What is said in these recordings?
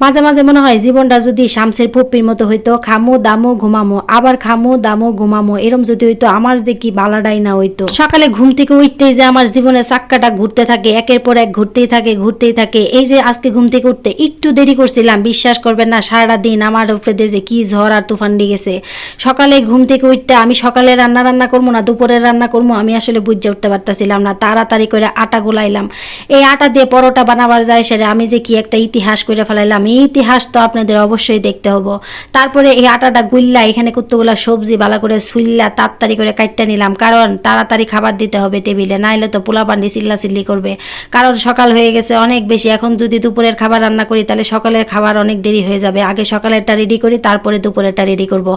মাঝে মাঝে মনে হয় জীবনটা যদি শামসের পপ্পির মতো হইতো, খামো, দামো, ঘুমামো, আবার খামো, দামো, ঘুমামো, এরম যদি হইতো, আমার যে কি বালাডাই না হইতো। সকালে ঘুম থেকে উঠতেই যে আমার জীবনের চাক্কাটা ঘুরতে থাকে, একের পর এক ঘুরতেই থাকে ঘুরতেই থাকে। এই যে আজকে ঘুম থেকে উঠতে একটু দেরি করছিলাম, বিশ্বাস করবেন না সারাটা দিন আমার উপরে দিয়ে যে কি ঝড় আর তুফান গেছে সকালে ঘুম থেকে উঠতে আমি সকালে রান্না রান্না করব না, দুপুরে রান্না করব, আমি আসলে বুঝে উঠতে পারতেছিলাম না, তাড়াতাড়ি করে আটা গোলাইলাম। এই আটা দিয়ে পরোটা বানাবার যায় সেরে আমি যে কি একটা ইতিহাস করে ফেলাইলাম এই ইতিহাস তো আপনাদের অবশ্যই দেখতে হব। তারপরে এই আটাটা গুল্লা, এখানে কতগুলা সবজি বালা করে সুইল্লা তাড়াতাড়ি করে কাটতে নিলাম। কারণ তাড়াতাড়ি খাবার দিতে হবে টেবিলে, নাইলে তো পোলা পান্ডি চিল্লা চিল্লি করবে। কারণ সকাল হয়ে গেছে অনেক বেশি। এখন যদি দুপুরের খাবার রান্না করি, তাহলে সকালের খাবার অনেক দেরি হয়ে যাবে। আগে সকালেরটা রেডি করি, তারপরে দুপুরেরটা রেডি করব।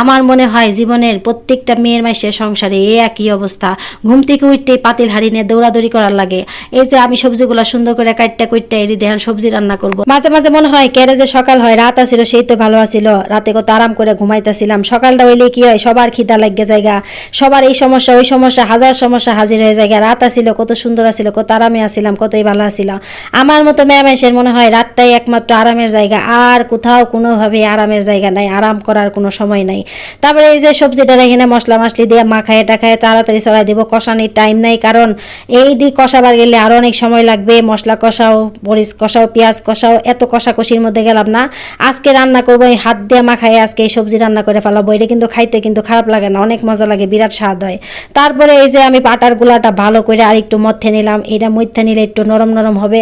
আমার মনে হয় জীবনের প্রত্যেকটা মেয়ের মাসে সংসারে এ একই অবস্থা। ঘুম থেকে উঠতেই পাতিল হাড়ি নিয়ে দৌড়াদৌড়ি করার লাগে। এই যে আমি সবজিগুলো সুন্দর করে কাটটা কুইটটা এরি দেখান সবজি রান্না করব। মাঝে মাঝে মনে হয় কেড়ে যে সকাল হয়, রাত আসিল সেই তো ভালো আসিল রাতে কত আরাম করে ঘুমাইতেছিলাম। সকালটা হইলে কি হয়, সবার খিদা লাগিয়ে জায়গা সবার এই সমস্যা, ওই সমস্যা, হাজার সমস্যা হাজির হয়ে যায় রাত আসিল কত সুন্দর আসিল কত আরামে আসিলাম, কতই ভালো আসিলাম। আমার মতো ম্যামেশের মনে হয় রাতটাই একমাত্র আরামের জায়গা। আর কোথাও কোনোভাবে আরামের জায়গা নাই, আরাম করার কোনো সময় নাই। তারপরে এই যে সবজিটা এখানে মশলা মশলি দিয়ে মাখায় টাখায় তাড়াতাড়ি চড়াই দিব, কষানির টাইম নাই। কারণ এই দি কষাবার গেলে আরও অনেক সময় লাগবে। মশলা কষাও, মরিচ কষাও, পেঁয়াজ কষাও, এত কষাকষির মধ্যে গেলাম না। আজকে রান্না করব, এই হাত দিয়ে মাখায় আজকে এই সবজি রান্না করে ফেলাবো। এটা কিন্তু খাইতে কিন্তু খারাপ লাগে না, অনেক মজা লাগে, বিরাট স্বাদ হয়। তারপরে এই যে আমি পাটার গুলাটা ভালো করে আর একটু মধ্যে নিলাম, এটা মধ্যে নিলে একটু নরম নরম হবে।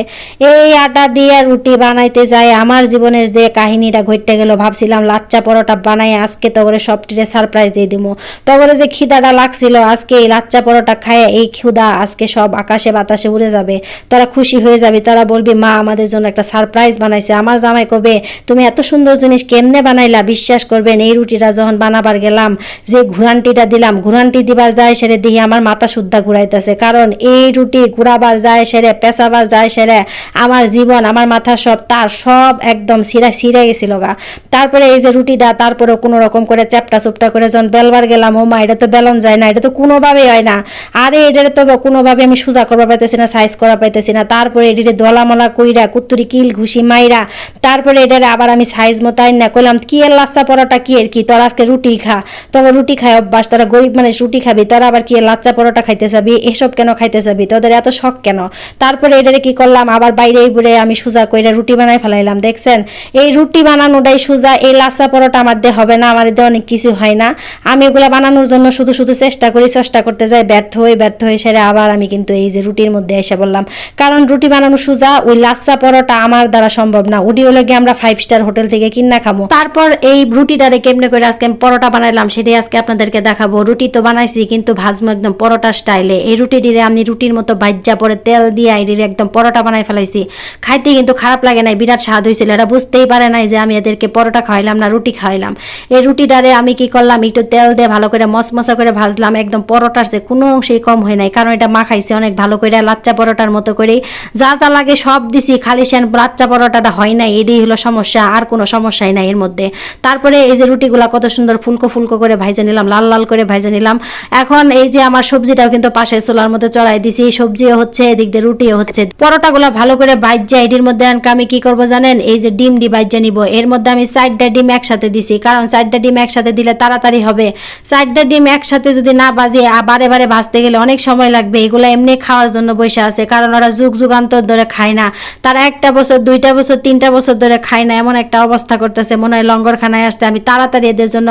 এই আটা দিয়ে রুটি বানাইতে যাই, আমার জীবনের যে কাহিনীটা ঘটতে গেল, ভাবছিলাম লাচ্চা পরোটা বানাই, আজকে তো করে সবটিরে সারপ্রাইজ দিয়ে দিব তখন যে খিদাটা লাগছিল, আজকে এই লাচ্চা পরোটা খায় এই ক্ষুদা আজকে সব আকাশে বাতাসে উড়ে যাবে। তারা খুশি হয়ে যাবে, তারা বলবি, মা, আমাদের জন্য একটা সারপ্রাইজ বানাইছে আমার জামাই কবে? তুমি এত সুন্দর জিনিস কেমনে বানাইলা? বিশ্বাস করবেন, এই রুটিটা যখন বানাবার গেলাম, যে ঘুরানটিটা দিলাম, ঘুরানটি দিবার যায় সেরে দিয়ে আমার মাথা শুদ্ধা ঘুরাইতেছে। কারণ এই রুটি ঘুরাবার যায় সেরে, পেঁচাবার যায় সেরে, আমার জীবন, আমার মাথা সব, তার সব একদম সিরা সিরে গেছিল গা। তারপরে এই যে রুটিটা তারপরে কোনো রকম করে চ্যাপটা চুপটা করে যখন বেলবার গেলাম ও মা এটা তো বেলন যায় না, এটা তো কোনোভাবেই হয় না। আরে এটা তো কোনোভাবে আমি সোজা করা পাইতেছি না, সাইজ করা পাইতেছি না। তারপরে এটিরে দলামলা কইরা, কুত্তুরি, কিল ঘুষি মাইরা তারপরে এটারে আবার আমি সাইজ মতো আইন না কইলাম, কি এর লাচ্চা পরোটা, কি এর কি? তোর আজকে রুটি খা। তবে রুটি খায় অভ্যাস, তোরা গরিব মানুষ, রুটি খাবি, তোরা আবার কি এর লাচ্চা পরোটা খাইতে যাবি? এসব কেন খাইতে যাবি? তোদের এত শখ কেন? তারপরে এটারে কি করলাম? আবার বাইরে বুড়ে আমি সোজা কইরা রুটি বানাই ফেলাইলাম, দেখছেন? এই রুটি বানানোটাই সোজা, এই লাচ্চা পরোটা আমার দিয়ে হবে না, আমার দিয়ে অনেক কিছু হয় না। আমি এগুলা বানানোর জন্য শুধু শুধু চেষ্টা করি, চেষ্টা করতে যাই, ব্যর্থ হই, ব্যর্থ হয়ে সেরে আবার আমি কিন্তু এই যে রুটির মধ্যে এসে বললাম কারণ রুটি বানানো সোজা, ওই লাচ্চা পরোটা আমার দ্বারা সম্ভব না ওডি হলে গিয়ে আমরা ফাইভ স্টার হোটেল থেকে কিনা খাব তারপর এই রুটিটারে কেমনে করে আজকে আমি পরোটা বানাইলাম সেটাই আজকে আপনাদেরকে দেখাবো। রুটি তো বানাইছি, কিন্তু ভাজমো একদম পরোটা স্টাইলে এই রুটিটিরে আমি রুটির মতো ভাজ্যা পরে তেল দিয়ে এটির একদম পরোটা বানাই ফেলাইছি। খাইতে কিন্তু খারাপ লাগে নাই, বিরাট স্বাদ হয়েছিল এরা বুঝতেই পারে নাই যে আমি এদেরকে পরোটা খাওয়াইলাম না, রুটি খাওয়াইলাম। এই রুটিটারে আমি কি করলাম, একটু তেল দিয়ে ভালো করে মশমশা করে ভাজলাম। একদম পরোটার চেয়ে কোনো অংশেই কম হয় নাই, কারণ এটা মাখাইছে অনেক ভালো করে লাচ্চা পরোটার মতো করে যা যা লাগে সব দিছি, খালি সেন লাচ্চা পরোটাটা হয় নাই এটাই হলো সমস্যা, আর কোনো সমস্যাই নাই এর মধ্যে। তারপরে এই যে রুটিগুলা কত সুন্দর ফুলকো ফুলকো করে ভাইজে নিলাম, লাল লাল করে ভাইজে নিলাম। এখন এই যে আমার সবজিটাও কিন্তু পাশের চুলার মধ্যে চড়াই দিছি, এই সবজিও হচ্ছে, এদিক দিয়ে রুটিও হচ্ছে। পরোটাগুলো ভালো করে বাইজা এটির মধ্যে আনকে আমি কি করব জানেন? এই যে ডিম ডি বাইজা নিব। এর মধ্যে আমি চারটা ডিম একসাথে দিছি, কারণ চারটা ডিম একসাথে দিলে তাড়াতাড়ি হবে। চারটা ডিম একসাথে যদি না বাজে বারে বারে ভাজতে গেলে অনেক সময় লাগবে। এগুলো এমনি খাওয়ার জন্য বসে আছে, কারণ ওরা যুগ যুগান্তর ধরে খায় না। তারা একটা বছর, দুইটা বছর, তিনটা বছর ধরে খায় না, এমন একটা অবস্থা করতেছে, মনে হয় লঙ্গরখানায় আসতে আমি তাড়াতাড়ি এদের জন্য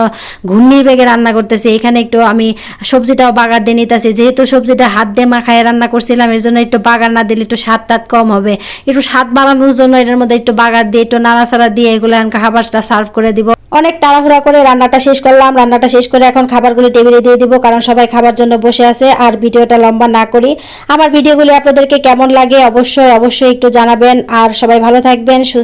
ঘূর্ণির বেগে রান্না করতেছি। এখানে একটু আমি সবজিটাও বাগার দিয়ে নিতেছি। যেহেতু সবজিটা হাত দিয়ে মাখায় রান্না করছিলাম, এর জন্য একটু বাগার না দিলে একটু স্বাদ টাদ কম হবে। একটু স্বাদ বাড়ানোর জন্য এটার মধ্যে একটু বাগার দিয়ে, একটু নাড়াচাড়া দিয়ে এগুলো খাবারটা সার্ভ করে দিব। অনেক তাড়াহুড়া করে রান্নাটা শেষ করলাম। রান্নাটা শেষ করে এখন খাবারগুলি টেবিলে দিয়ে দিব, কারণ সবাই খাবার জন্য বসে আছে আর ভিডিওটা লম্বা না করি। আমার ভিডিওগুলি আপনাদেরকে কেমন লাগে অবশ্যই অবশ্যই একটু জানাবেন। আর সবাই ভালো থাকবেন